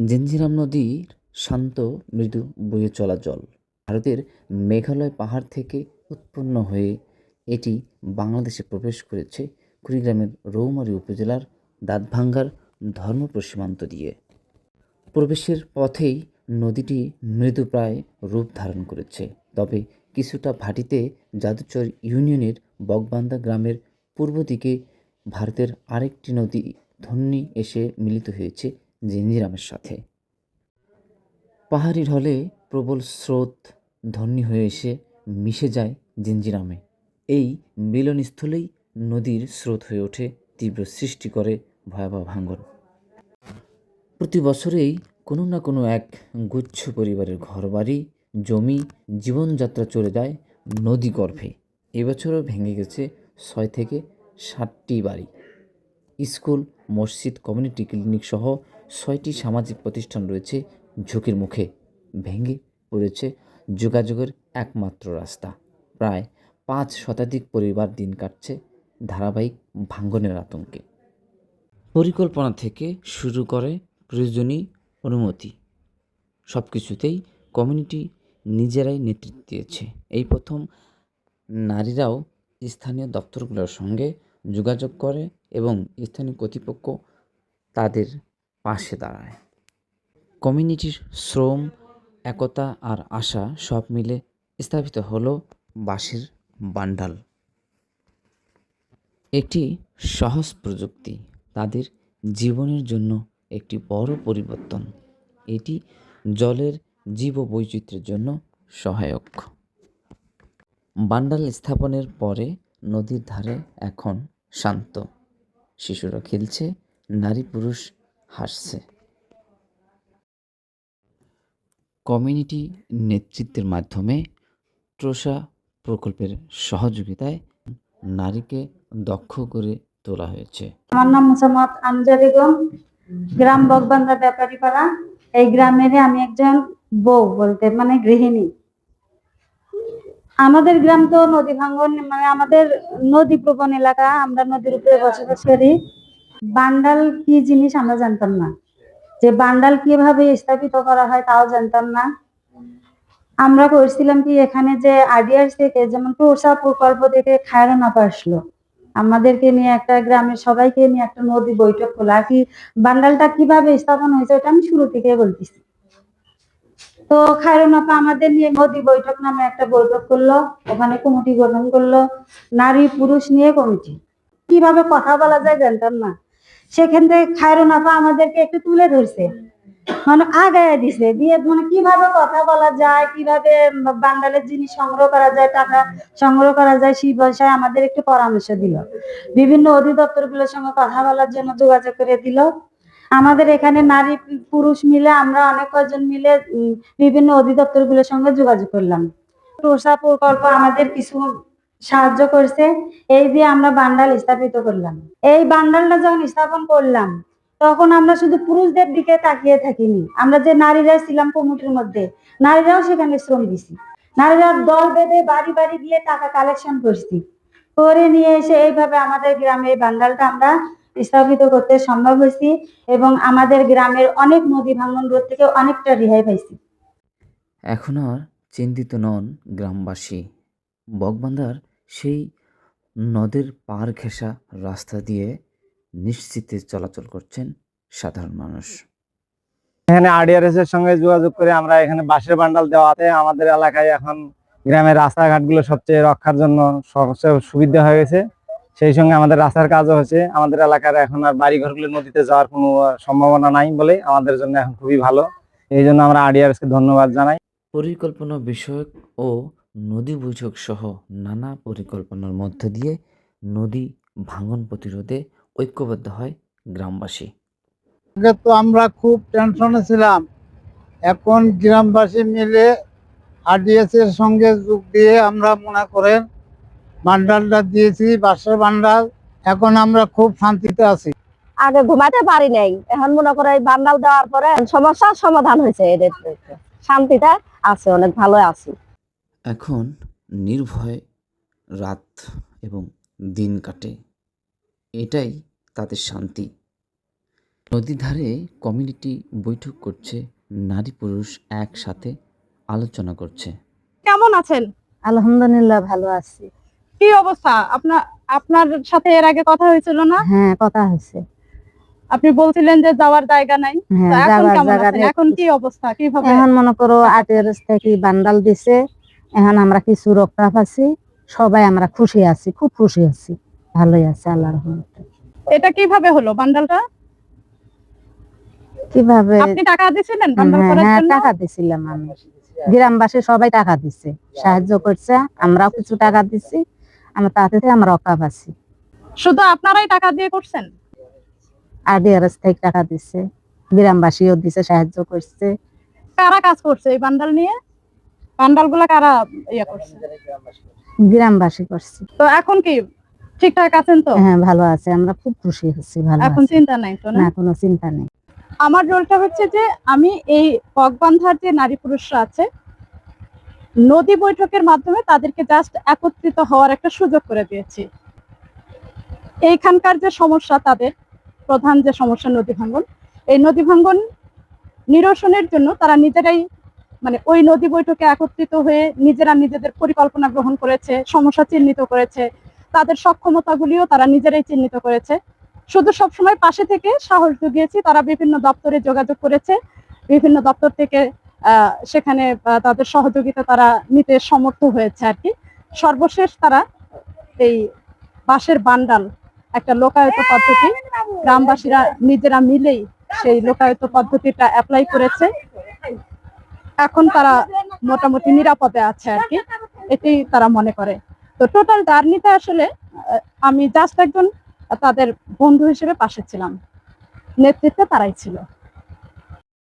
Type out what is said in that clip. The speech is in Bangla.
জিঞ্জিরাম নদীর শান্ত মৃদু বয়ে চলা জল ভারতের মেঘালয় পাহাড় থেকে উৎপন্ন হয়ে এটি বাংলাদেশে প্রবেশ করেছে কুড়িগ্রামের রৌমারী উপজেলার দাঁতভাঙ্গার ধর্মপুর সীমান্ত দিয়ে। প্রবেশের পথেই নদীটি মৃদুপ্রায় রূপ ধারণ করেছে। তবে কিছুটা ভাটিতে যাদুচর ইউনিয়নের বকবান্দা গ্রামের পূর্ব দিকে ভারতের আরেকটি নদী ধন্যী এসে মিলিত হয়েছে জিঞ্জিরামের সাথে। পাহাড়ি ঢলে প্রবল স্রোত ধন্যী হয়ে এসে মিশে যায় জিঞ্জিরামে। এই মিলনস্থলেই নদীর স্রোত হয়ে ওঠে, তীব্র সৃষ্টি করে ভয়াবহ ভাঙ্গন প্রতি বছরেই কোনো না কোনো এক গুচ্ছ পরিবারের ঘরবাড়ি, জমি, জীবনযাত্রা চলে যায় নদী গর্ভে। এবছরও ভেঙে গেছে ছয় থেকে ষাটটি বাড়ি। স্কুল, মসজিদ, কমিউনিটি ক্লিনিক সহ ছয়টি সামাজিক প্রতিষ্ঠান রয়েছে ঝুঁকির মুখে। ভেঙে পড়েছে যোগাযোগের একমাত্র রাস্তা। প্রায় পাঁচ শতাধিক পরিবার দিন কাটছে ধারাবাহিক ভাঙ্গনের আতঙ্কে। পরিকল্পনা থেকে শুরু করে প্রয়োজনীয় অনুমতি। সব কিছুতেই কমিউনিটি নিজেরাই নেতৃত্ব দিয়েছে। এই প্রথম নারীরাও স্থানীয় দপ্তরগুলোর সঙ্গে যোগাযোগ করে এবং স্থানীয় কর্তৃপক্ষ তাদের পাশে দাঁড়ায়। কমিউনিটির শ্রম, একতা আর আশা সব মিলে স্থাপিত হলো বাঁশের বান্ডাল। একটি সহজ প্রযুক্তি তাদের জীবনের জন্য একটি বড় পরিবর্তন। এটি জলের জীব বৈচিত্র্যের জন্য সহায়ক। বান্ডাল স্থাপনের পরে নদীর ধারে এখন শান্ত। শিশুরা খেলছে নারী পুরুষ হাসছে। কমিউনিটি নেতৃত্বের মাধ্যমে ট্রোসা প্রকল্পের সহযোগিতায় নারীকে দক্ষ করে তোলা হয়েছে। আমার নাম মোসাম্মদ আমজা বেগম গ্রাম বকবান্ধা ব্যাপারী পাড়া এই গ্রামের আমি একজন বউ বলতে মানে গৃহিণী। আমাদের গ্রাম তো নদী ভাঙ্গন মানে আমাদের নদী প্রবণ এলাকা, আমরা নদীর উপরে বসবাস করি বান্ডাল কি জিনিস আমরা জানতাম না। যে বান্ডাল কীভাবে স্থাপিত করা হয় তাও জানতাম না। আমরা করছিলাম কি, এখানে যে আইডিয়াস থেকে, যেমন প্রসার প্রকল্প থেকে খায়রানাপা আসলো। আমাদেরকে নিয়ে একটা গ্রামের সবাইকে নিয়ে একটা নদী বৈঠক হলো। আর কি, বান্ডালটা কীভাবে স্থাপন হয়েছে ওটা আমি শুরু থেকে বলতেছি। তো খায়রনাপা আমাদের নিয়ে নদী বৈঠক নামে একটা বৈঠক করল, ওখানে কমিটি গঠন করল। নারী পুরুষ নিয়ে কমিটি। কীভাবে কথা বলা যায় জানতাম না। সেখান থেকে খায়রনাপা আমাদেরকে একটু তুলে ধরছে। মানে আগায় দিছে, দিয়ে মানে কীভাবে কথা বলা যায়, কীভাবে বান্ডালের জিনিস সংগ্রহ করা যায়, টাকা সংগ্রহ করা যায়, সেই বিষয়ে আমাদের একটু পরামর্শ দিল। বিভিন্ন অধিদপ্তরগুলোর সঙ্গে কথা বলার জন্য যোগাযোগ করে দিল। আমাদের এখানে নারী পুরুষ মিলে আমরা অনেক কজন মিলে বিভিন্ন অধিদপ্তরগুলোর সঙ্গে যোগাযোগ করলাম। প্রসা প্রকল্প আমাদের কিছু সাহায্য করছে, এই দিয়ে আমরা বান্ডাল স্থাপিত করলাম। এই বান্ডালটা যখন স্থাপন করলাম, তখন আমরা শুধু পুরুষদের দিকে তাকিয়ে থাকিনি। আমরা যে নারীরা ছিলাম কমিটির মধ্যে, নারীরাও সেখানে শ্রম দিছি। নারীরা দল বেঁধে বাড়ি বাড়ি গিয়ে টাকা কালেকশন করছি। করে নিয়ে এসে এইভাবে আমাদের গ্রামে এই বান্ডালটা আমরা স্থাপিত করতে সম্ভব হয়েছি এবং আমাদের গ্রামের অনেক নদী ভাঙন রোধ থেকে অনেকটা রেহাই পাইছি। এখন আর চিন্তিত নন গ্রামবাসী। বকবান্ধার সেই নদের পার ঘেঁষা রাস্তা দিয়ে নিশ্চিতে চলাচল করছেন সাধারণ মানুষ। এখানে আরডিআরএস এর সঙ্গে যোগাযোগ করে আমরা এখানে বাঁশের বান্ডাল দেওয়াতে আমাদের এলাকায় এখন গ্রামের রাস্তাঘাটগুলো সবচেয়ে রক্ষার জন্য সবচেয়ে সুবিধা হয়ে গেছে। সেই সঙ্গে আমাদের রাস্তার কাজও হয়েছে। আমাদের এলাকার এখন আর বাড়িঘরগুলো নদীতে যাওয়ার কোনো সম্ভাবনা নাই বলে আমাদের জন্য এখন খুবই ভালো। এই জন্য আমরা আরডিআরএস কে ধন্যবাদ জানাই। পরিকল্পনা বিষয়ক ও নদী বৈঠক সহ নানা পরিকল্পনার মধ্য দিয়ে নদী ভাঙন প্রতিরোধে ঐক্যবদ্ধ হয় গ্রামবাসী। আগে তো আমরা খুব টেনশনে ছিলাম। এখন গ্রামবাসী মিলে আরডিএস এর সঙ্গে যোগ দিয়ে আমরা মনে করেন বান্ডালটা দিয়েছি বাসের বান্ডাল এখন আমরা খুব শান্তিতে আছি। আগে ঘুমাতে পারি নাই এখন মনে করে এই বান্ডাল দেওয়ার পরে সমস্যার সমাধান হয়েছে এদের। শান্তিটা আছে অনেক ভালো আছি। এখন নির্ভয় রাত এবং দিন কাটে। এটাই তাদের শান্তি। নদীর ধারে কমিউনিটি বৈঠক করছে নারী পুরুষ একসাথে আলোচনা করছে। কেমন আছেন? আলহামদুলিল্লাহ ভালো আছি। কি অবস্থা? আপনার আপনার সাথে এর আগে কথা হয়েছিল না? হ্যাঁ কথা হয়েছে। আপনি বলছিলেন যে যাওয়ার জায়গা নাই। তো হ্যাঁ এখন কেমন আছেন? এখন কি অবস্থা? কীভাবে? এখন মনে করো আটের থেকে বান্ডাল দিছে। এখন আমরা কিছু রক্ষা পাচ্ছি সবাই আমরা খুশি আছি খুব খুশি আছি। ভালোই আছে আল্লাহর রহমতে। এটা কীভাবে হলো বান্ডালটা কীভাবে? আপনি টাকা দিয়েছিলেন বান্ডাল হ্যাঁ করার হ্যাঁ জন্য? টাকা দিছিলাম আমি। গ্রামবাসী সবাই টাকা দিছে সাহায্য করছে আমরাও কিছু টাকা দিছি আমরা তাতে আমরা রক্ষা পাচ্ছি। শুধু আপনারাই টাকা দিয়ে করছেন? আরডিআরএস থেকে টাকা দিছে গ্রামবাসীও দিছে সাহায্য করছে। কারা কাজ করছে এই বান্ডাল নিয়ে? বান্ডালগুলা কারা ইয়ে করছে? গ্রামবাসী করছে। তো এখন কি ঠিকঠাক আছেন তো? হ্যাঁ ভালো আছে। আমরা খুব খুশি হচ্ছি ভালো এখন চিন্তা নাই তো না? না কোনো চিন্তা নেই। আমার রোলটা হচ্ছে যে আমি এই পগবান্ধার যে নারী পুরুষরা আছে নদী বৈঠকের মাধ্যমে তাদেরকে জাস্ট একত্রিত হওয়ার একটা সুযোগ করে দিয়েছি। এইখানকার যে সমস্যা তাদের প্রধান যে সমস্যা নদী ভাঙ্গন এই নদী ভাঙ্গন নিরসনের জন্য তারা নিজেরাই মানে ওই নদী বৈঠকে একত্রিত হয়ে নিজেরা নিজেদের পরিকল্পনা গ্রহণ করেছে, সমস্যা চিহ্নিত করেছে। তাদের সক্ষমতাগুলিও তারা নিজেরাই চিহ্নিত করেছে। শুধু সবসময় পাশে থেকে সাহস জুগিয়েছি, তারা বিভিন্ন দপ্তরে যোগাযোগ করেছে। বিভিন্ন দপ্তর থেকে সেখানে তাদের সহযোগিতা তারা নিতে সমর্থ হয়েছে আর কি। সর্বশেষ তারা এই বাঁশের বান্ডাল, একটা লোকায়ত পদ্ধতি, গ্রামবাসীরা নিজেরা মিলেই সেই লোকায়ত পদ্ধতিটা অ্যাপ্লাই করেছে। এখন তারা মোটামুটি নিরাপদে আছে আর কি। এটি তারা মনে করে। তো টোটাল জার্নিতে আসলে আমি জাস্ট একজন তাদের বন্ধু হিসেবে পাশে ছিলাম। নেতৃত্বে তারাই ছিল।